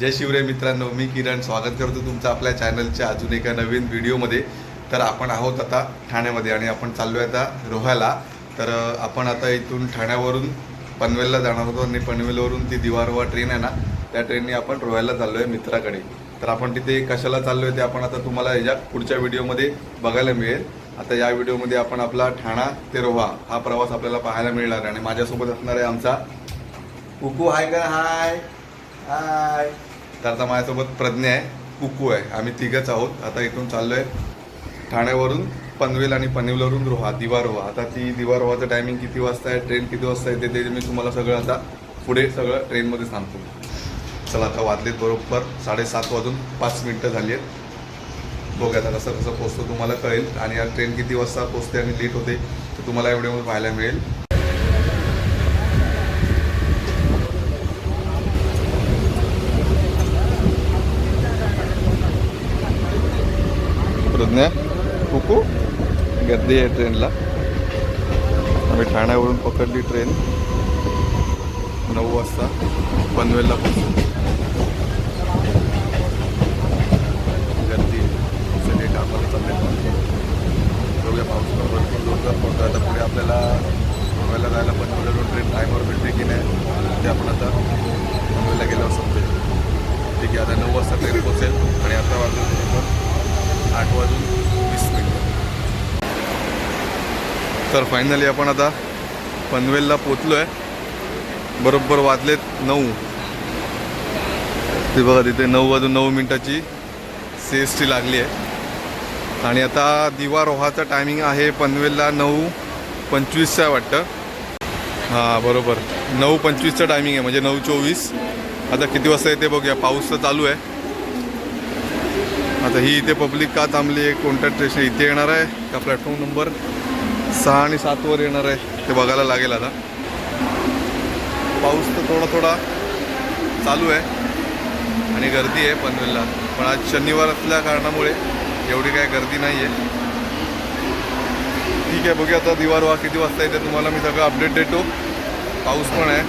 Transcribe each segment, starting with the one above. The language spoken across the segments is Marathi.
जय शिवराय मित्रांनो मी किरण. स्वागत करतो तुमचं आपल्या चॅनलच्या अजून एका नवीन व्हिडिओमध्ये तर आपण आहोत आता ठाण्यामध्ये आणि आपण चाललो आहे आता रोह्याला. तर आपण आता इथून ठाण्यावरून पनवेलला जाणार होतो आणि पनवेलवरून ती दिवारोवा ट्रेन आहे ना त्या ट्रेनने आपण रोह्याला चाललो आहे मित्राकडे. तर आपण तिथे कशाला चाललो आहे ते आपण आता तुम्हाला याच्या पुढच्या व्हिडिओमध्ये बघायला मिळेल. आता या व्हिडिओमध्ये आपण आपला ठाणा ते रोहा हा प्रवास आपल्याला पाहायला मिळणार आहे. आणि माझ्यासोबत असणार आहे आमचा कुकू हाय का? हाय. हाय. तर आता माझ्यासोबत प्रज्ञा आहे कुकू आहे. आम्ही तिघच आहोत. आता इथून चाललोय ठाण्यावरून पनवेल आणि पनवेलवरून रोहा दिवा रोहा आता ती दिवा रोहाचं टायमिंग किती वाजता आहे ट्रेन किती वाजता येते ते मी तुम्हाला सगळं आता पुढे सगळं ट्रेनमध्ये सांगतो. चला आता वाजलेत बरोबर साडेसात वाजून पाच मिनटं झाली आहेत बघूया आता कसं कसं पोचतो तुम्हाला कळेल. आणि या ट्रेन किती वाजता पोचते आणि लेट होते तर तुम्हाला एवढे पाहायला मिळेल. प्रज्ञा कुकू गर्दी आहे ट्रेनला आम्ही ठाण्यावरून पकडली ट्रेन नऊ वाजता पनवेलला पोहोचलो गर्दी सगळे कामाला चालले बघूया पाऊस भरपूर जोरदार पडतो आता पुढे आपल्याला पनवेलला जायला पनवेलवरून ट्रेन टायमवर भेटते की नाही ते आपण आता पनवेलला गेल्यावर समजेल ठीक आहे आता नऊ वाजता ट्रेन पोहोचेल आणि आता वाजून आठ वाजून वीस मिनिट. तर फायनली आपण आता पनवेलला पोचलो आहे बरोबर वाजलेत नऊ. ते बघा तिथे नऊ वाजून नऊ मिनिटाची सी एस टी लागली आहे. आणि आता दिवारोहाचा टायमिंग आहे पनवेलला नऊ पंचवीसचं आहे वाटतं. हां बरोबर. नऊ पंचवीसचं टायमिंग आहे म्हणजे नऊ चोवीस. आता किती वाजता येते बघूया. पाऊस तर चालू आहे. तर ही इथे पब्लिक का थांबली आहे? कोणत्या स्टेशन इथे येणार आहे? का प्लॅटफॉर्म नंबर सहा आणि सातवर येणार आहे. ते बघायला लागेल आता. पाऊस तर थोडा थोडा चालू आहे. आणि गर्दी आहे पनवेलला. पण आज शनिवार असल्या कारणामुळे एवढी काय गर्दी नाही आहे. ठीक आहे बघूया आता दिवार वा किती वाजता येते तुम्हाला. मी सगळं अपडेट देतो. पाऊस पण आहे.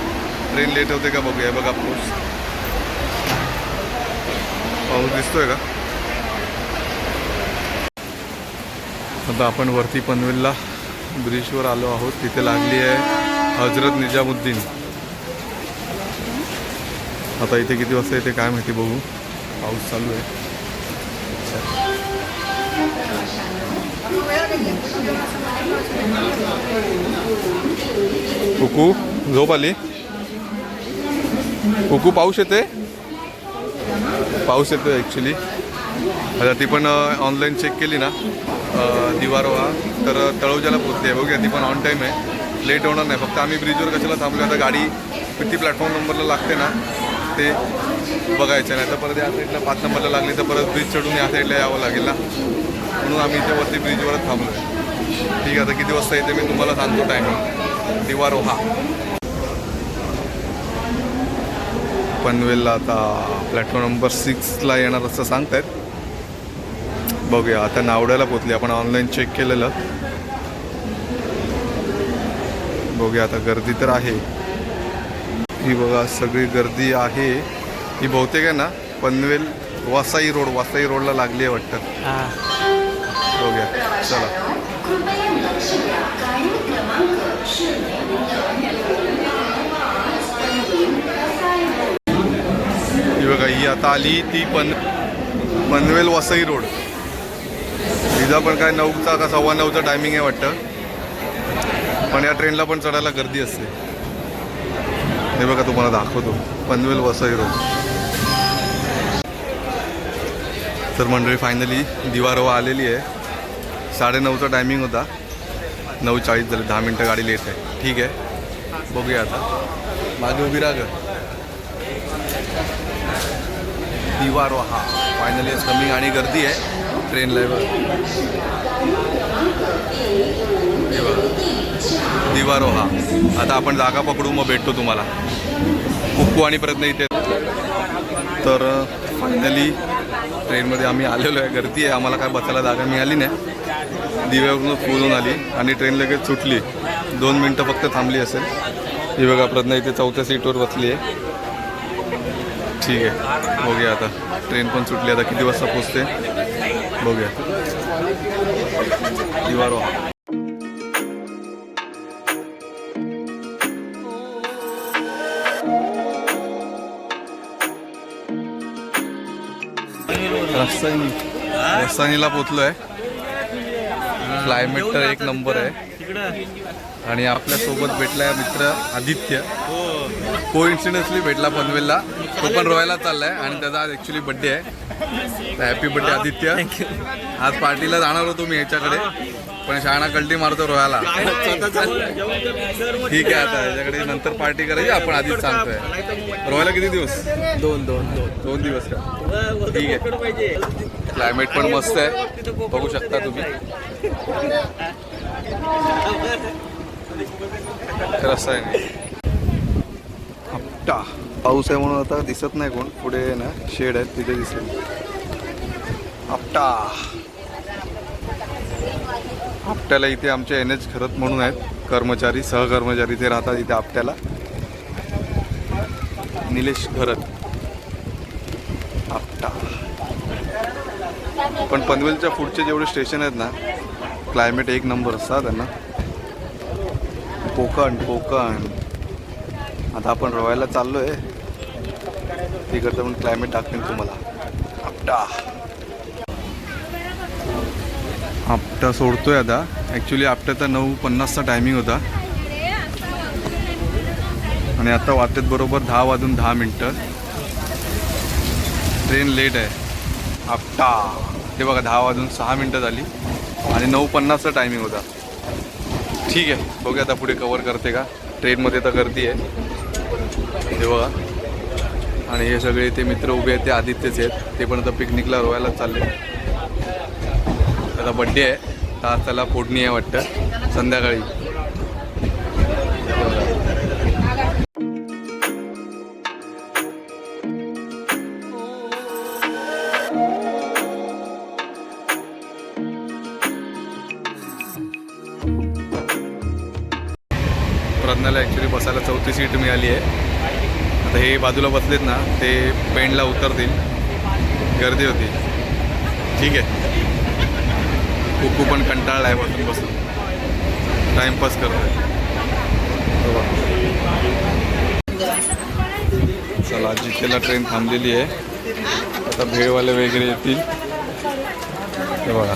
ट्रेन लेट होते का बघूया. बघा पाऊस. पाऊस दिसतोय का? आता आपण वरती पनवेलला ब्रिजवर आलो आहोत. तिथे लागली आहे हजरत निजामुद्दीन. आता इथे किती वाजता येते काय माहिती बघू. पाऊस चालू आहे. कुकू झोप आली? कुकू पाऊस येते पाऊस येतो ॲक्च्युली आता ती पण ऑनलाईन चेक केली ना. दिवारोहा तर तळोजाला पोचते बघूया ती पण ऑन टाईम आहे. लेट होणार नाही. फक्त आम्ही ब्रिजवर कशाला थांबलो आता गाडी किती प्लॅटफॉर्म नंबरला लागते ना ते बघायचं. नाही तर परत या साईडला पाच नंबरला लागली तर परत ब्रिज चढून या साईडला यावं लागेल ना. म्हणून आम्ही इथे वरती ब्रिजवरच थांबलो आहे ठीक आहे आता किती वाजता येते मी तुम्हाला सांगतो टायमिंग दिवारोहा पनवेलला आता प्लॅटफॉर्म नंबर सिक्सला येणार असं सांगतायत. बघूया आता नावड्याला पोचली आपण ऑनलाईन चेक केलेलं बघूया आता गर्दी तर आहे ही बघा सगळी गर्दी आहे ही बहुतेक आहे ना पनवेल वासाई रोड वासाई रोडला लागली आहे वाटतं बघूया चला ही बघा ही आता आली ती पन पनवेल वसई रोड तिचा पण काय नऊचा का सव्वा नऊचा टायमिंग आहे वाटतं. पण या ट्रेनला पण चढायला गर्दी असते. हे बघा तुम्हाला दाखवतो. पनवेल वसई रोड तर मंडळी फायनली दिवारवा आलेली आहे. साडेनऊचा टायमिंग होता. नऊ चाळीस झाले दहा मिनटं गाडी लेट आहे. ठीक आहे. बघूया आता. मागे उभी राहा गं. हा फायनली कमिंग आणि गर्दी आहे. ट्रेनला हे दिवारो हा. आता आपण जागा पकडू मग भेटतो तुम्हाला. कुक्कू आणि प्रयत्न इथे. तर फायनली ट्रेनमध्ये आम्ही आलेलो आहे. गर्दी आहे. आम्हाला काय बसायला जागा मिळाली नाही. दिव्यावरून फुलून आली. आणि ट्रेन लगेच सुटली. दोन मिनटं फक्त थांबली असेल. ही बघा प्रज्ञा इथे चौथ्या सीटवर बसली आहे. ठीक आहे. बघूया आता. ट्रेन पण सुटली. आता किती वाजता पोचते बघूया. दिवारो रस्तानी रस्तानीला पोचलो आहे क्लायमेट तर एक नंबर आहे. आणि आपल्यासोबत भेटलाय मित्र आदित्य. को इन्सिडन्सली भेटला पनवेलला. तो पण रोहायला चाललाय आणि त्याचा आज ऍक्च्युली बर्थडे आहे. Happy birthday Aditya. आज पार्टीला जाणार होतो मी याच्याकडे. पण शाळा कल्टी मारतो रोहायला ठीक आहे आता याच्याकडे नंतर पार्टी करायची. आपण आधीच सांगतोय. रोहायला किती दिवस? दोन दोन दोन. दोन दिवस का? ठीक आहे. क्लायमेट पण मस्त आहे. बघू शकता तुम्ही. रस्ता आहे. नाही आपटा पाऊस आहे म्हणून आता दिसत नाही कोण. पुढे आहे ना शेड आहेत तिथे दिसेल. आपटा. आपट्याला इथे आमचे एन एच खरत म्हणून आहेत. कर्मचारी सहकर्मचारी इथे राहतात इथे आपट्याला. निलेश घरत आपटा. पण पनवेलच्या पुढचे जेवढे स्टेशन आहेत ना क्लायमेट एक नंबर असतात त्यांना. कोकण कोकण. आता आपण रोवायला चाललो आहे तिकडचं पण क्लायमेट दाखवेन तुम्हाला. आपटा. आपटा सोडतोय आता. ॲक्च्युली आपट्याचा नऊ पन्नासचा टायमिंग होता. आणि आता वाटेत बरोबर दहा वाजून दहा मिनटं. ट्रेन लेट आहे. आपटा. ते बघा दहा वाजून सहा मिनटं झाली. आणि नऊ पन्नासचा टायमिंग होता. ठीक आहे बघूया आता पुढे कवर करते का. ट्रेनमध्ये तर गर्दी आहे. ते बघा. आणि हे सगळे ते मित्र उभे आहेत ते आदित्यच आहेत. ते पण आता पिकनिकला रोवायला चालले. आता बड्डे आहे. तर आज त्याला फोडणी आहे वाटतं. संध्याकाळी. प्रज्ञाला ॲक्च्युली बसायला चौथी सीट मिळाली आहे. आता हे बाजूला बसलेत ना ते पेंडला उतरतील. गर्दी होती. ठीक आहे. कुकू पण कंटाळला आहे बसून बसून. टाइमपास करतो चला जितेला ट्रेन थांबलेली आहे आता भेळवाले वगैरे येतील. हे बघा.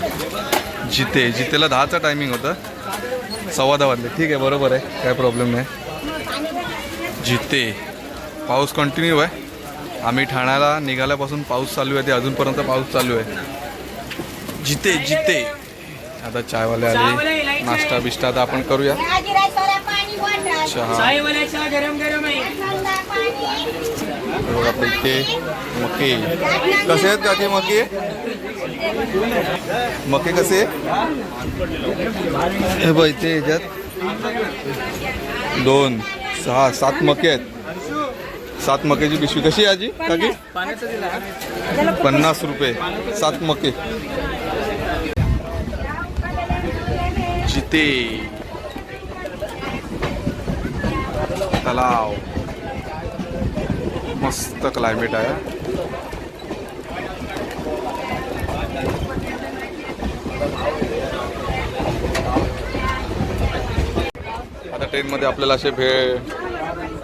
जिते जितेला दहाचा टायमिंग होता सव्वा दहा वाजले. ठीक आहे बरोबर आहे. काय प्रॉब्लेम नाही. जिते. पाऊस कंटिन्यू आहे. आम्ही ठाण्याला निघाल्यापासून पाऊस चालू आहे. ते अजूनपर्यंत पाऊस चालू आहे. जिते जिते. आता चायवाले आले. नाश्ता बिष्टा आता आपण करूया. चहा. आपल्या इथे मके कसे आहेत काकी मके मके कसे? हे बघ इथे याच्यात. दोन सहा सात मके आहेत. सात मक्याची पिशवी कशी आहे आजी काकी? पन्नास रुपये. सात मके जिते तलाव. मस्त क्लायमेट आहे. आता ट्रेनमध्ये आपल्याला असे भेळ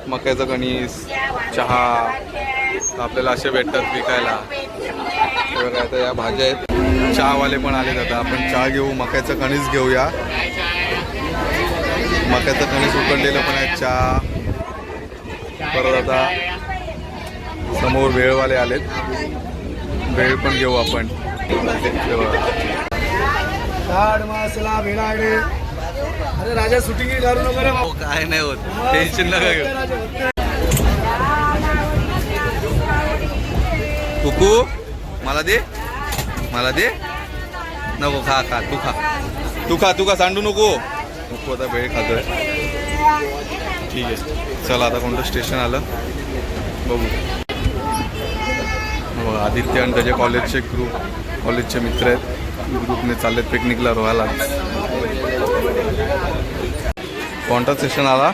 मक्याचं कणीस चहा आपल्याला असे भेटतात विकायला. हे आता या भाज्या आहेत. चहावाले पण आले आता. आपण चहा घेऊ मक्याचं कणीस घेऊया. मक्याचं कणीस उकडलेलं पण आहे चहा. परत आता समोर भेळवाले आलेत. भेळ पण घेऊ आपण. अरे राजा शूटिंग करू नको हो, काय नाही होत. टेन्शन नका घेऊ. कुकू मला दे. मला दे. नको खा खा तू खा. तू खा तू खा सांडू नको. नको आता वेळ खातोय. ठीक आहे. चला आता कोणतं स्टेशन आलं? बघू. बघा आदित्य आणि त्याचे कॉलेजचे ग्रुप कॉलेजचे मित्र आहेत. ग्रुपने चालले पिकनिकला रोहायला कोणता स्टेशन आला?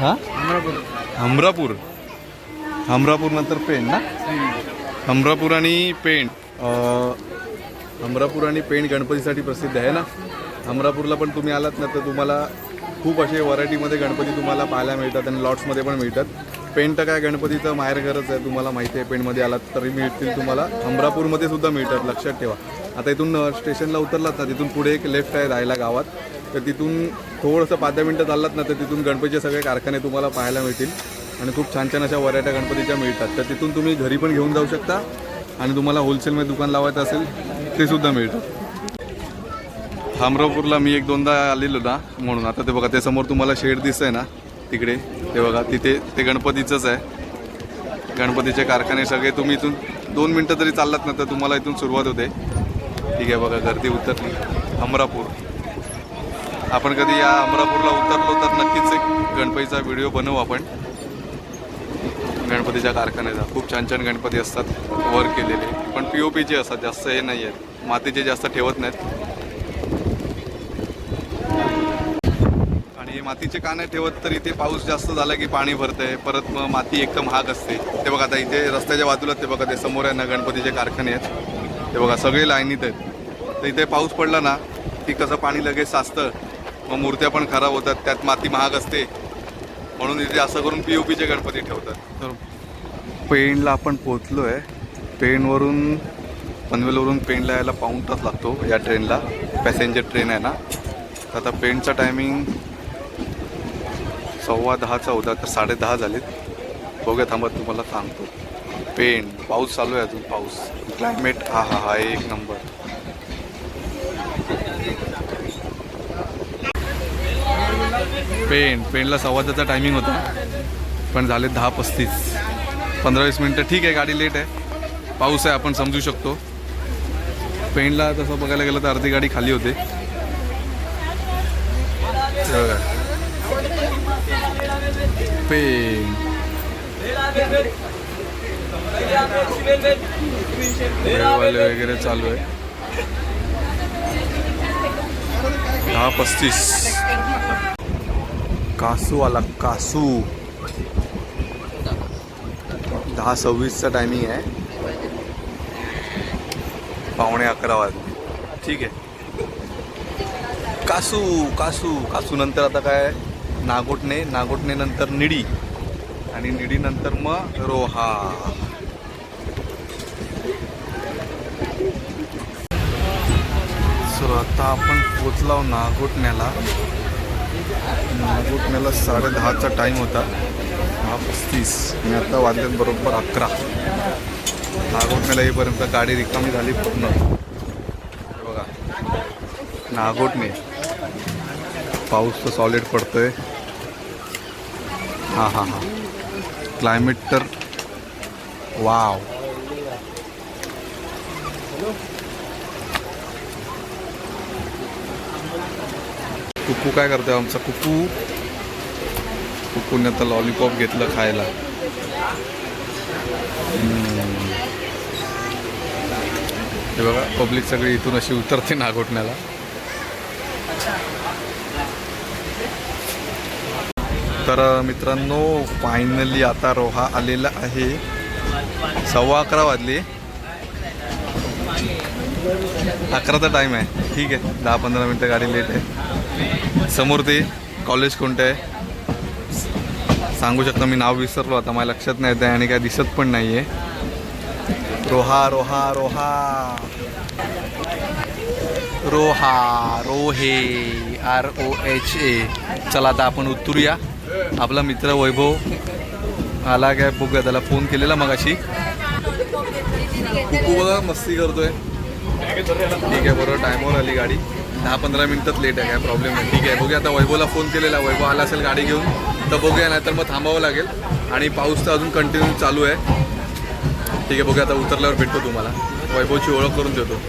हा? अमरापूर. हमरापूर नंतर पेण ना? हमरापूर आणि पेण हमरापूर आणि पेण गणपतीसाठी प्रसिद्ध आहे ना? हमरापूरला पण तुम्ही आलात ना तर तुम्हाला खूप असे व्हरायटीमध्ये गणपती तुम्हाला पाहायला मिळतात आणि लॉट्समध्ये पण मिळतात. पेंट तर काय गणपतीचं माहेरघरच आहे तुम्हाला माहिती आहे पेंटमध्ये आलात तरी मिळतील तुम्हाला. अमरापूरमध्ये सुद्धा मिळतात लक्षात ठेवा. आता इथून स्टेशनला उतरलात ना तिथून पुढे एक लेफ्ट आहे राहायला गावात. तर तिथून थोडंसं पाच दहा मिनटं चाललात ना तर तिथून गणपतीचे सगळे कारखाने तुम्हाला पाहायला मिळतील. आणि खूप छान छान अशा वरायट्या गणपतीच्या मिळतात. तर तिथून तुम्ही घरी पण घेऊन जाऊ शकता. आणि तुम्हाला होलसेलमध्ये दुकान लावायचं असेल ते सुद्धा मिळतं. हमरापूरला मी एक दोनदा आलेलो ना म्हणून. आता ते बघा ते समोर तुम्हाला शेड दिसतंय ना तिकडे. ते बघा तिथे ते गणपतीचंच आहे. गणपतीचे कारखाने सगळे तुम्ही इथून दोन मिनटं तरी चाललात ना तर तुम्हाला इथून सुरुवात होते. ठीक आहे बघा गर्दी उतरली. अमरापूर. आपण कधी या अमरापूरला उतरलो तर नक्कीच एक गणपतीचा व्हिडिओ बनवू आपण. गणपतीच्या कारखान्याचा. खूप छान छान गणपती असतात वर केलेले. पण पी ओ पीचे असतात जास्त हे नाही आहेत मातीचे जास्त ठेवत नाहीत. मातीचे काने ठेवत तर इथे पाऊस जास्त झाला की पाणी भरतंय. परत मग माती एकदम महाग असते. ते बघा आता इथे रस्त्याच्या बाजूला ते बघा ते समोर आहे ना गणपतीचे कारखाने आहेत. ते बघा सगळे लाईनीत आहेत. तर इथे पाऊस पडला ना की कसं पाणी लगेच साचतं. मग मूर्त्या पण खराब होतात त्यात माती महाग असते. म्हणून इथे असं करून पी ओ पीचे गणपती ठेवतात. तर पेणला आपण पोचलो आहे पेणवरून पनवेलवरून पेणला यायला पाऊण तास लागतो या ट्रेनला पॅसेंजर ट्रेन आहे ना. तर आता पेणचा टायमिंग सव्वा दहाचा होता तर साडे दहा झालेत. बघत थांबत तुम्हाला सांगतो. पेन पाऊस चालू आहे अजून पाऊस. क्लायमेट हा हा हा एक नंबर. पेन पेनला सव्वा दहाचा टायमिंग होता. पण झाले दहा पस्तीस. पंधरा वीस मिनटं. ठीक आहे गाडी लेट आहे. पाऊस आहे आपण समजू शकतो. पेनला तसं बघायला गेलं तर अर्धी गाडी खाली होते. Ping. वेळवाले वगैरे चालू आहे. दहा पस्तीस. कासू आला कासू. दहा सव्वीसचा टायमिंग आहे. पावणे अकरा वाजले. ठीक आहे. कासू कासू कासू नंतर आता काय नागोटणे नागोटणे नंतर निडी आणि निडी नंतर मग रोहा. सर आता आपण पोचलाव नागोटण्याला. नागोटण्याला साडे दहाचा टाईम होता. दहा पस्तीस. आणि आता वाजल्यात बरोबर अकरा. नागोटण्याला येईपर्यंत गाडी रिकामी झाली पूर्ण. बघा. नागोटणे. पाऊस तर सॉलिड पडतोय. हां हां हां. क्लायमेट तर वाव कुकू काय करतो हो आमचा? कुकू. कुकूने आता लॉलीपॉप घेतलं खायला. हे बघा पब्लिक सगळी इथून अशी उतरते नागोटण्याला. तर मित्रांनो फायनली आता रोहा आलेला आहे. सव्वा अकरा वाजले. अकराचा टाईम आहे. ठीक आहे. दहा पंधरा मिनटं गाडी लेट आहे. समोर ते कॉलेज कोणतं आहे? सांगू शकता मी नाव विसरलो आता. मला लक्षात नाही येत आहे आणि काय दिसत पण नाही आहे रोहा रोहा रोहा. रोहा रोहे. आर ओ एच ए चला आता आपण उतरूया. आपला मित्र वैभव आला काय बघूया त्याला फोन केलेला मग अशी कुकू बघा मस्ती करतोय. ठीक आहे बरोबर टायमावर आली गाडी. दहा पंधरा मिनिटात लेट आहे काय प्रॉब्लेम नाही. ठीक आहे बघूया आता वैभवला फोन केलेला. वैभव आला असेल गाडी घेऊन तर बघूया नाही तर मग थांबावं लागेल. आणि पाऊस तर अजून कंटिन्यू चालू आहे. ठीक आहे बघूया आता उतरल्यावर भेटतो तुम्हाला. वैभवची ओळख करून देतो.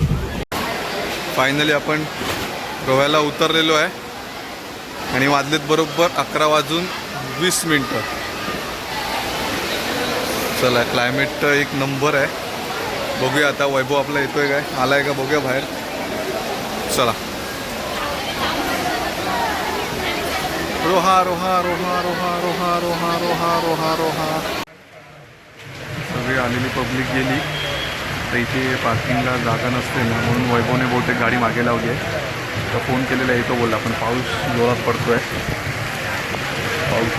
फायनली आपण गोव्याला उतरलेलो आहे. आणि वाजलेत बरोबर अकरा वाजून वीस मिनटं. चला क्लायमेट एक नंबर आहे. बघूया आता वैभव आपला येतोय काय? आलाय का? बघूया बाहेर. चला. रोहा रोहा रोहा रोहा रोहा रोहा रोहा रोहा रोहा. सगळी आलेली पब्लिक गेली. तर इथे पार्किंगला जागा नसते ना म्हणून वैभवने बहुतेक गाडी मागे लावली आहे. तर फोन केलेला आहे तो बोलला पण पाऊस जोरात पडतो आहे पाऊस.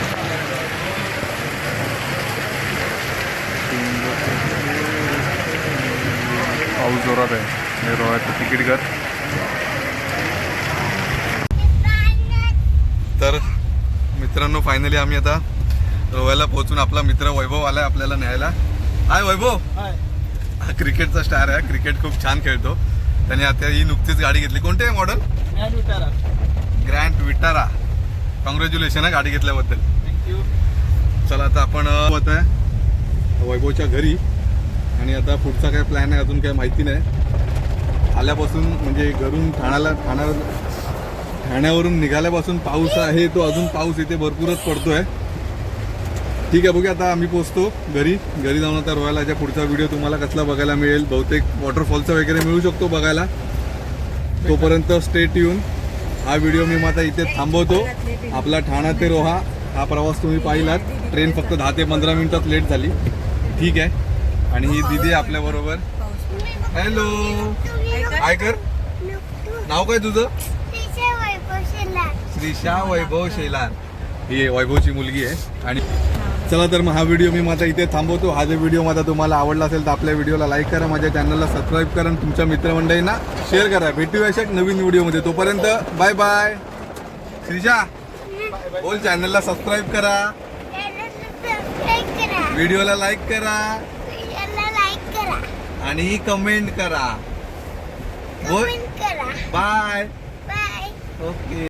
पाऊस जोरात आहे. रोह्याचं तिकीट कर तर मित्रांनो फायनली आम्ही आता रोह्याला पोहोचून आपला मित्र वैभव आलाय आपल्याला न्यायला. हाय वैभव. हा क्रिकेटचा स्टार आहे. क्रिकेट खूप छान खेळतो. त्याने आता ही नुकतीच गाडी घेतली. कोणते आहे मॉडेल ग्रँड विटारा कॉंग्रॅच्युलेशन आहे गाडी घेतल्याबद्दल. थँक्यू चला आता आपण होत आहे वैभवच्या घरी. आणि आता पुढचा काय प्लॅन आहे अजून काही माहिती नाही. आल्यापासून म्हणजे घरून ठाण्याला ठाण्यावर ठाण्यावरून निघाल्यापासून पाऊस आहे तो अजून पाऊस इथे भरपूरच पडतोय. ठीक आहे बघूया आता आम्ही पोचतो घरी. घरी जाऊन आता रोयालाच्या पुढचा व्हिडिओ तुम्हाला कसला बघायला मिळेल. बहुतेक वॉटरफॉलचा वगैरे मिळू शकतो बघायला. तोपर्यंत स्टेट येऊन हा व्हिडिओ मी मग आता इथे थांबवतो. आपला ठाणा ते रोहा हा प्रवास तुम्ही पाहिलात. ट्रेन फक्त दहा ते पंधरा मिनिटात लेट झाली. ठीक आहे. आणि ही दिदी आपल्या बरोबर. हॅलो काय कर. नाव काय तुझं? श्रीशा वैभव शेलार. ही वैभवची मुलगी आहे. आणि चला तर मग हा व्हिडिओ मी माझा इथे थांबवतो. हा जर व्हिडिओ माझा तुम्हाला आवडला असेल तर आपल्या व्हिडिओला लाईक करा माझ्या चॅनलला सबस्क्राईब करा आणि तुमच्या मित्रमंडळींना शेअर करा. भेटूया अशा नवीन व्हिडिओमध्ये तोपर्यंत बाय बाय श्रीशा बोल चॅनलला सबस्क्राईब करा. व्हिडिओला लाईक करा. आणि कमेंट करा. बोल. Bye okay